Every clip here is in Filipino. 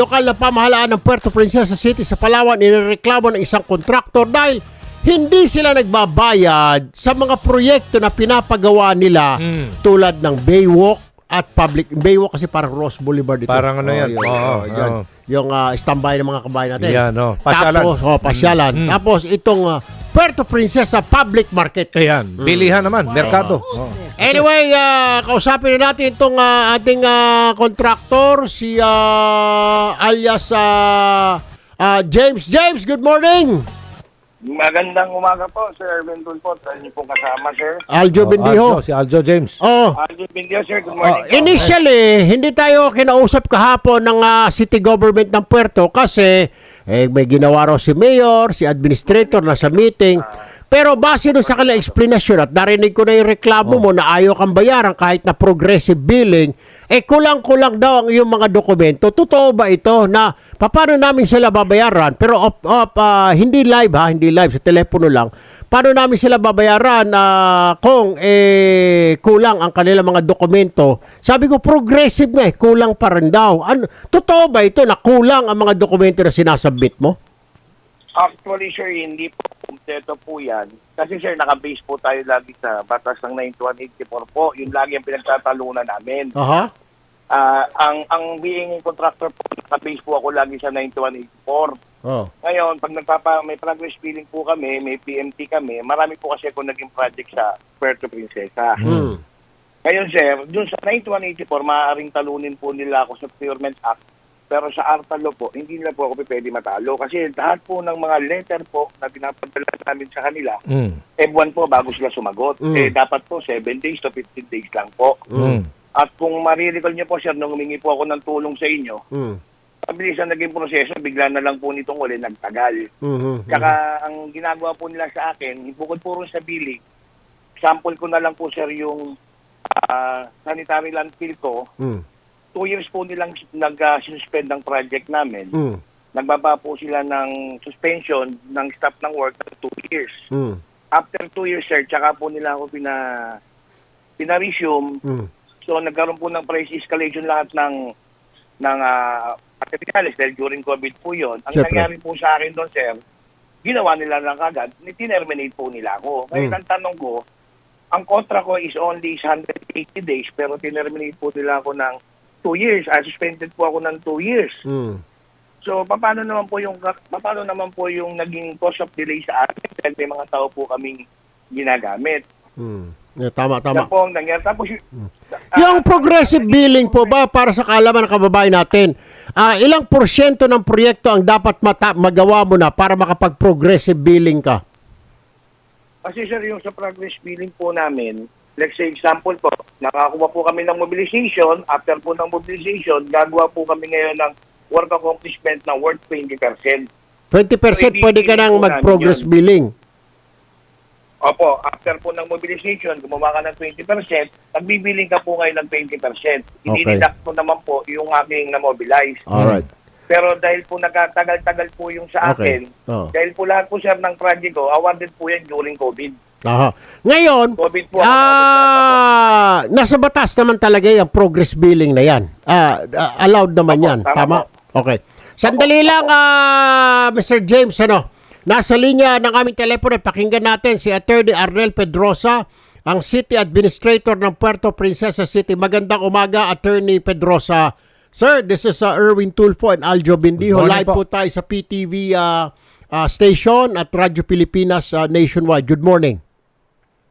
lokal na pamahalaan ng Puerto Princesa City sa Palawan inireklamo ng isang kontraktor dahil hindi sila nagbabayad sa mga proyekto na pinapagawa nila Hmm. tulad ng Baywalk at public Baywalk kasi parang Ross Boulevard dito. Parang ano yan? yun, Oo, oh, yan. oo. Yung ah, standby ng mga kabayan natin. Yan, oh. Pasyalan. Tapos, oh, pasyalan. Mm. Tapos itong ah, Puerto Princesa Public Market. Ayan, bilihan naman, merkado. Oh. Anyway, ah, kausapin na natin itong ah, ating ah, contractor, si ah, alias ah, ah, James. James, good morning! Magandang umaga po, Sir Erwin Tulfo. Tayo niyo pong kasama, Sir. Aljo Oh, Bendijo. Aljo, si Aljo James. Oh, Aljo Bindio, Sir. oh, Good morning. po. initially, hindi tayo kinausap kahapon ng ah, city government ng Puerto kasi eh, may ginawa raw si mayor, si administrator na sa meeting. Pero base doon sa kanilang explanation at narinig ko na yung reklamo mo na ayaw kang bayaran kahit na progressive billing, eh kulang-kulang daw ang iyong mga dokumento. Totoo ba ito na paano namin sila babayaran? Pero op, op, ah, hindi live ha, hindi live, sa telepono lang. Paano namin sila babayaran na kung eh, kulang ang kanilang mga dokumento? Sabi ko, progressive nga eh, kulang pa rin daw. Ano, totoo ba ito na kulang ang mga dokumento na sinasubmit mo? Actually, Sir, hindi po kumpleto po yan. Kasi, Sir, nakabase po tayo lagi sa batas ng 9184 po. Yun lagi ang pinagtatalunan namin. Aha. Ah, ang ang being contractor po, nakabase po ako lagi sa 9184. Oh. Ngayon, pag nagpapa, may progress billing po kami, may PMT kami, marami po kasi ako naging project sa Puerto Princesa. Hmm. Ngayon, sir, dun sa 9184, maaaring talunin po nila ako sa Procurement Act. Pero sa Artalo po, hindi na po ako pwede matalo. Kasi lahat po ng mga letter po na pinapadala namin sa kanila, Mm. F1 po bago sila sumagot. Mm. Eh, dapat po 7 days to 15 days lang po. Mm. At kung marirecall niyo po, sir, nung humingi po ako ng tulong sa inyo, Hmm. Pabilis ang naging proseso, bigla na lang po nitong uli nagtagal. Mhm. Tsaka ang ginagawa po nila sa akin, bukod po rin sa billing, sample ko na lang po sir yung ah, sanitary landfill ko. Hmm. Two years po nilang nag-suspend ng project namin. Hmm. Nagbaba po sila ng suspension ng stop ng work ng two years. Hmm. After two years, sir, tsaka po nila ako pina, pina-resume. Hmm. So nagkaroon po ng price escalation lahat ng ng uh, materials dahil during COVID po yon. Ang Siyempre. nangyari po sa akin doon, sir, ginawa nila lang kagad, tinerminate po nila ako. Ngayon Mm. ang tanong ko, ang kontra ko is only 180 days pero tinerminate po nila ako ng 2 years. I suspended po ako ng 2 years. Hmm. So paano naman po yung paano naman po yung naging cause of delay sa akin dahil may mga tao po kaming ginagamit. Hmm. Yeah, tama, Yan tama. po ang nangyari. Tapos y- Yung ah, progressive billing po ba para sa kaalaman ng kababayan natin? Ah, ilang porsyento ng proyekto ang dapat mata- magawa mo na para makapag-progressive billing ka? Kasi sir, yung sa progress billing po namin, let's say example po, nakakuha po kami ng mobilization, after po ng mobilization, gagawa po kami ngayon ng work accomplishment na worth 20%. 20% pwede ka nang mag-progress billing. Opo, after po ng mobilization, gumawa ka ng 20%, nagbibiling ka po ngayon ng 20%. Hindi Okay. deduct po naman po yung aking na-mobilize. Alright. Pero dahil po nagkatagal-tagal po yung sa Okay. akin, Oh. dahil po lahat po sir ng project ko, awarded po yan during COVID. Aha. Ngayon, COVID po ah, nasa batas naman talaga yung progress billing na yan. Ah, ah, allowed naman Opo, yan. tama Tama? Okay. Sandali lang, ah, Mr. James, ano, nasa linya ng aming telepono, pakinggan natin si Attorney Arnel Pedrosa, ang City Administrator ng Puerto Princesa City. Magandang umaga, Attorney Pedrosa. Sir, this is uh, Erwin Tulfo and Aljo Bindiho. Live po. po tayo sa PTV ah, ah, station at Radyo Pilipinas ah, nationwide. Good morning.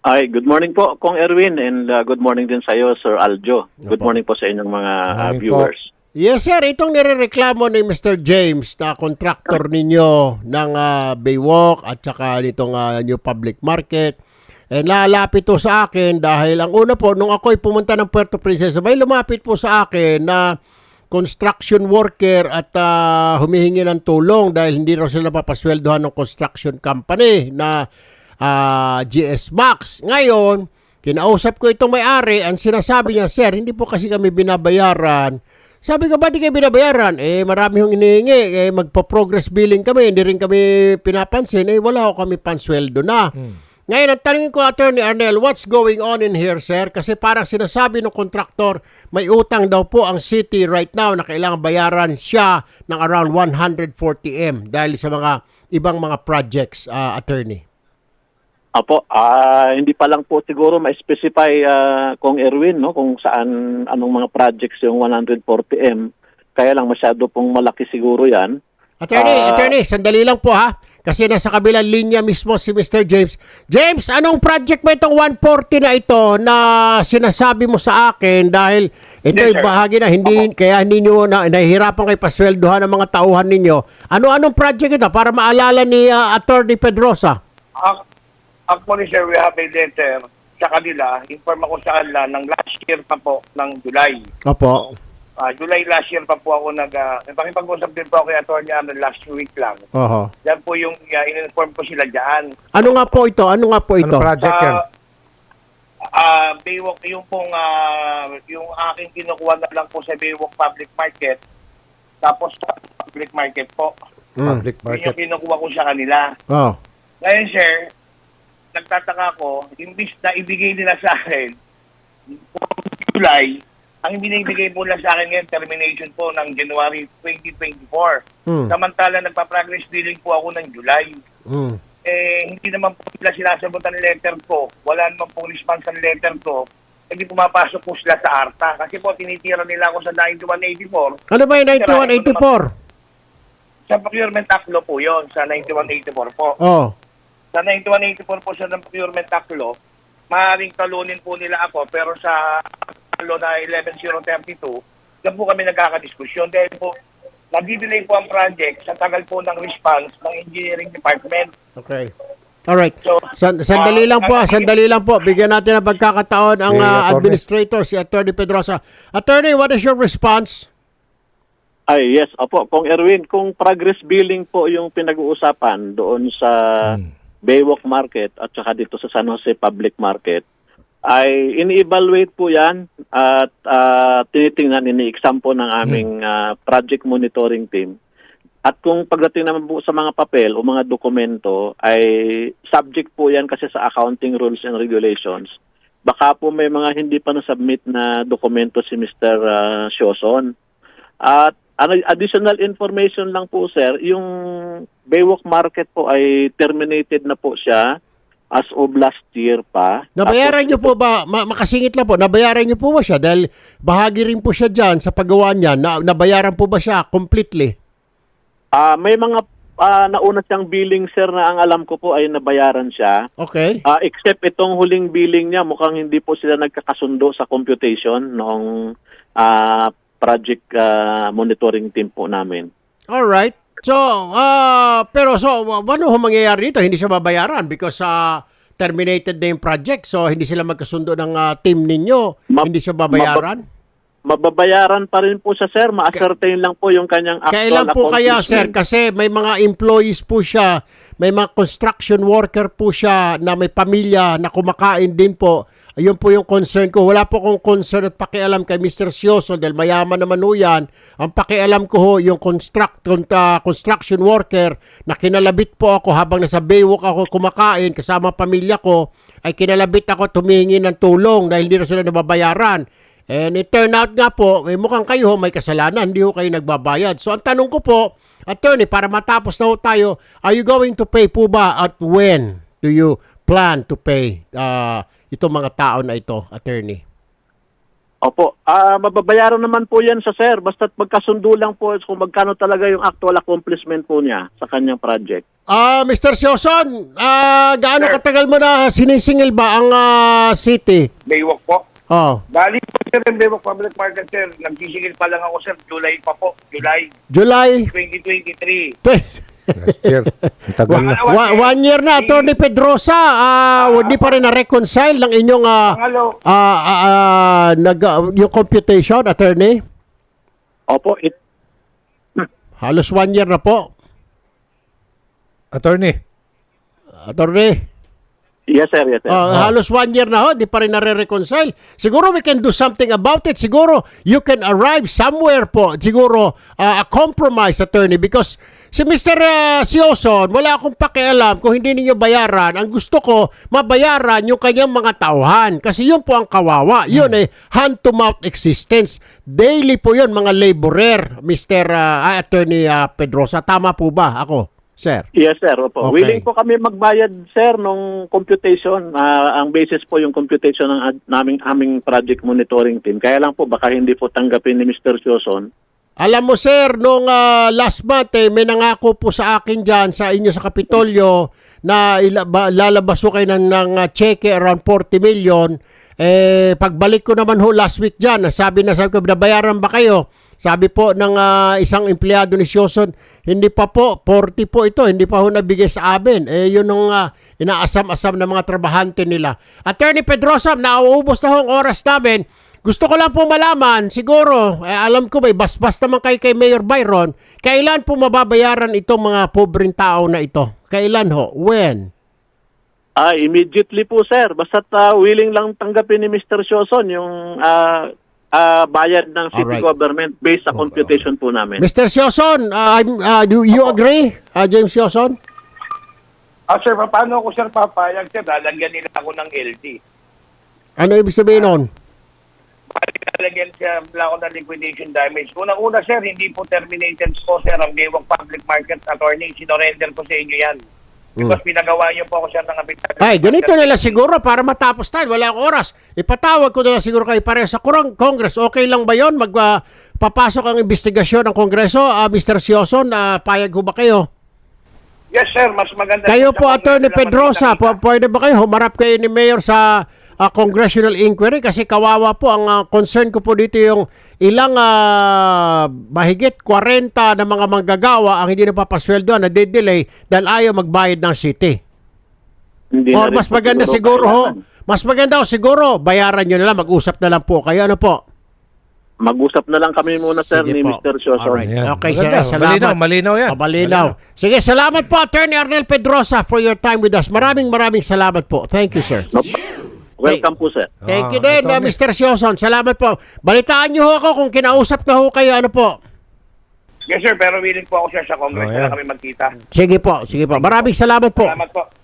Ay, good morning po, Kong Erwin, and uh, good morning din sa iyo, Sir Aljo. Good morning po sa inyong mga uh, Morning po. Yes sir, itong nirereklamo ni Mr. James na contractor ninyo ng ah, Baywalk at saka nitong ah, New Public Market. Eh, lalapit to sa akin dahil ang una po, nung ako'y pumunta ng Puerto Princesa, may lumapit po sa akin na construction worker at ah, humihingi ng tulong dahil hindi raw sila papasweldohan ng construction company na ah, GS Max. Ngayon, kinausap ko itong may-ari, ang sinasabi niya, Sir, hindi po kasi kami binabayaran. Sabi ko, ba't di kayo binabayaran? Eh, marami hong inihingi. Eh, magpa-progress billing kami. Hindi rin kami pinapansin. Eh, wala ko kami pansweldo na. Ngayon, ang tanongin ko, Attorney Arnel, what's going on in here, sir? Kasi parang sinasabi ng kontraktor, may utang daw po ang city right now na kailangan bayaran siya ng around 140M dahil sa mga ibang mga projects, ah, Attorney. Apo, ah, hindi pa lang po siguro ma-specify ah, kung Erwin no kung saan anong mga projects yung 140M. Kaya lang masyado pong malaki siguro 'yan. Attorney, Ah. attorney, sandali lang po ha. Kasi nasa kabilang linya mismo si Mr. James. James, anong project ba itong 140 na ito na sinasabi mo sa akin dahil ito ay Yes, sir. bahagi na hindi kaya hindi nyo na, nahihirapan kayo pasweldohan ng mga tauhan ninyo. Ano-anong project ito para maalala ni ah, Attorney Pedrosa? Ac- Actually, sir, we have a letter sa kanila. Inform ako sa kanila ng last year pa po, ng July. Opo. Ah, July last year pa po ako nag... Uh, Pakipag-usap din po ako kay Atty. Ano last week lang. Oho. Yan po yung uh, in-inform ko sila dyan. Ano nga po ito? Ano nga po ito? Anong project yan? Ah, ah, Baywalk, yung pong, ah, yung aking kinukuha na lang po sa Baywalk Public Market, tapos sa public market po. Mm. Public Yun market. yung kinukuha ko sa kanila. Oh. Ngayon, sir, nagtataka ko, imbis na ibigay nila sa akin, July, ang binibigay po lang sa akin ngayon, termination po ng January 2024. Mm. Samantala, nagpa-progress billing po ako ng July. Mm. Eh, hindi naman po sila sinasagutan ng letter ko. Wala naman pong response ng letter ko. Hindi pumapasok po sila sa ARTA. Kasi po, tinitira nila ako sa 9184. Ano ba yung 9184? Sa procurement act law po yon sa 9184 po. Oh. Sa 9184 po siya ng procurement law, maaaring talunin po nila ako, pero sa law na 11032, yan po kami nagkakadiskusyon. Dahil po, nadidelay po ang project sa tagal po ng response ng engineering department. Okay. Alright. So, San, sandali ah, lang po, ah, sandali lang po. Bigyan natin ng pagkakataon ang ah, Attorney. administrator, si Attorney Pedrosa. Attorney, what is your response? Ay, yes, opo. Kung Erwin, kung progress billing po yung pinag-uusapan doon sa Baywalk Market at saka dito sa San Jose Public Market, ay ini-evaluate po yan at ah, tinitingnan, ini-exam po ng aming ah, project monitoring team. At kung pagdating naman po sa mga papel o mga dokumento, ay subject po yan kasi sa accounting rules and regulations. Baka po may mga hindi pa na-submit na dokumento si Mr. ah, Sioson. At ano, additional information lang po sir, yung Baywalk Market po ay terminated na po siya as of last year pa. Nabayaran niyo po ba, ma- makasingit lang po, nabayaran niyo po ba siya? Dahil bahagi rin po siya dyan sa paggawa niya. Na, nabayaran po ba siya completely? Ah, may mga ah, nauna siyang billing sir na ang alam ko po ay nabayaran siya. Okay. Ah, except itong huling billing niya, mukhang hindi po sila nagkakasundo sa computation noong ah, project ah, monitoring team po namin. Alright. So, ah, pero so, ano ho mangyayari dito? Hindi siya babayaran because ah, terminated na yung project. So, hindi sila magkasundo ng ah, team ninyo. Ma- hindi siya babayaran. Mababayaran pa rin po siya sir, ma-ascertain lang po yung kanyang actual Kailan po kaya, sir? Kasi may mga employees po siya, may mga construction worker po siya na may pamilya na kumakain din po. Ayun po yung concern ko. Wala po kong concern at pakialam kay Mr. Sioso dahil mayaman naman ho yan. Ang pakialam ko ho, yung construct, con- ah, construction worker na kinalabit po ako habang nasa Baywalk ako kumakain kasama pamilya ko, ay kinalabit ako tumingi ng tulong dahil hindi na sila nababayaran. And it turned out nga po, may mukhang kayo ho, may kasalanan, hindi ho kayo nagbabayad. So ang tanong ko po, attorney, para matapos na ho tayo, are you going to pay po ba at when do you plan to pay uh, itong mga tao na ito, attorney? Opo, ah mababayaran naman po yan sa sir, basta't magkasundo lang po kung magkano talaga yung actual accomplishment po niya sa kanyang project. Ah, Mr. Sioson, ah, gaano Sir. katagal mo na sinisingil ba ang ah, city? Baywalk po. Oh, Bali po, sir, yung Baywalk Public Market, sir. Nagsisigil pa lang ako, sir. July pa po. July July 2023. 20. Last year. Ang tagal na. One, one year na, Attorney Pedrosa, ah, hindi pa rin na-reconcile ng inyong ah, Pangalo, ah, ah, ah, nag, ah, yung computation, attorney? Opo, it, Halos one year na po. Attorney. Attorney? Yes, sir. Yes, sir. Oh, Halos one year na ho, di pa rin nare-reconcile. Siguro we can do something about it. Siguro you can arrive somewhere po. Siguro uh, a compromise, attorney, because si Mr. Uh, Sioson, wala akong pakialam kung hindi ninyo bayaran. Ang gusto ko, mabayaran yung kanyang mga tauhan. Kasi yun po ang kawawa. Yun eh, hand-to-mouth existence. Daily po yun, mga laborer, Mr. Uh, Attorney uh, Pedrosa. Tama po ba ako, sir? Yes, sir. Opo. Okay. Willing po kami magbayad, sir, nung computation. Ah, ang basis po yung computation ng ad- naming aming project monitoring team. Kaya lang po, baka hindi po tanggapin ni Mr. Sioson. Alam mo sir, nung ah, last month eh, may nangako po sa akin dyan sa inyo sa Kapitolyo na ila- ba- lalabas ko kayo ng, ng ah, cheque around 40 million. Eh, pagbalik ko naman ho last week dyan, sabi na sabi ko, nabayaran ba kayo? Sabi po ng ah, isang empleyado ni Sioson, hindi pa po, 40 po ito, hindi pa ho nabigay sa amin. Eh, yun ang ah, inaasam-asam ng mga trabahante nila. Attorney Pedrosa, nauubos na ho ang oras namin. Gusto ko lang po malaman, siguro, eh, alam ko may basbas naman kay kay Mayor Byron, kailan po mababayaran itong mga pobreng tao na ito? Kailan ho? When? Ah, immediately po, sir. Basta willing lang tanggapin ni Mr. Sioson yung ah, ah, bayad ng city Alright. government based sa computation po namin. Mr. Sioson, uh, I'm- uh, do you agree? Uh, James Sioson? Ah, sir, paano ako, sir, papayag, sir? Lalagyan nila ako ng LT. Ano ibig sabihin nun? Lalagyan siya nila ako ng liquidation damage. Unang-una, sir, hindi po terminated po, sir, ang Baywalk Public Market Attorney. Sinorender ko sa inyo yan. Because pinagawa niyo po ako, sir, ng affidavit. Ay, ganito na lang siguro para matapos tayo. Wala akong oras. Ipatawag ko na lang siguro kayo pareho sa kurang Congress. Okay lang ba yon Mag, ah, papasok ang investigasyon ng Kongreso? Ah, Mr. Sioson, ah, payag ho ba kayo? Yes, sir, mas maganda. Kayo po, Attorney nila Pedrosa, po, pwede ba kayo humarap kayo ni Mayor sa ah, congressional inquiry? Kasi kawawa po, ang ah, concern ko po dito yung ilang ah, mahigit 40 na mga manggagawa ang hindi napapasweldo na delay dahil ayaw magbayad ng city. Hindi Or mas maganda siguro ho, kailangan. mas maganda ho siguro, bayaran nyo na lang, mag-usap na lang po kayo. Ano po? Mag-usap na lang kami muna, sir, Sige ni po. Mr. Sioson. Alright. Ayan. Okay, Maganda. sir. Salamat. Malinaw, malinaw yan. Oh, malinaw. Sige, salamat po, Attorney Arnel Pedrosa, for your time with us. Maraming maraming salamat po. Thank you, sir. No, welcome po, sir. Thank you Ah, din, uh. Mr. Sioson. Salamat po. Balitaan niyo ho ako kung kinausap na ho kayo. Ano po? Yes, sir, pero willing po ako, sir, sa Congress Oh, na yan. kami magkita. Sige po, sige po. Maraming salamat po. Salamat po.